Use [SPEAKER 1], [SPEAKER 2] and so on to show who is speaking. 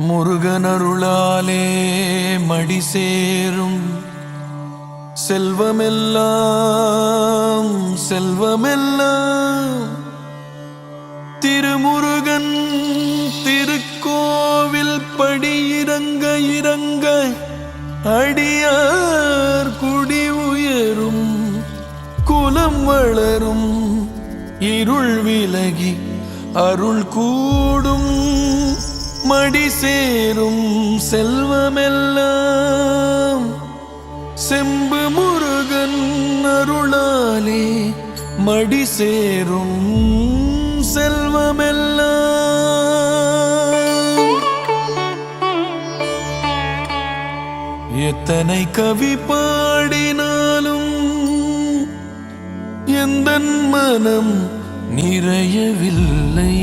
[SPEAKER 1] முருகனருளாலே மடி சேரும். செல்வமெல்லாம் செல்வமெல்லாம். திருமுருகன் திருக்கோவில் படி இறங்க இறங்க அடியார் குடி உயரும். குலம் வளரும் இருள் விலகி அருள் கூடும். உம்மடி சேரும் செல்வமெல்லாம். செம்பு முருகன் அருளாலே மடி சேரும் செல்வமெல்லாம். எத்தனை கவி பாடினாலும் எந்த மனம் நிறையவில்லை.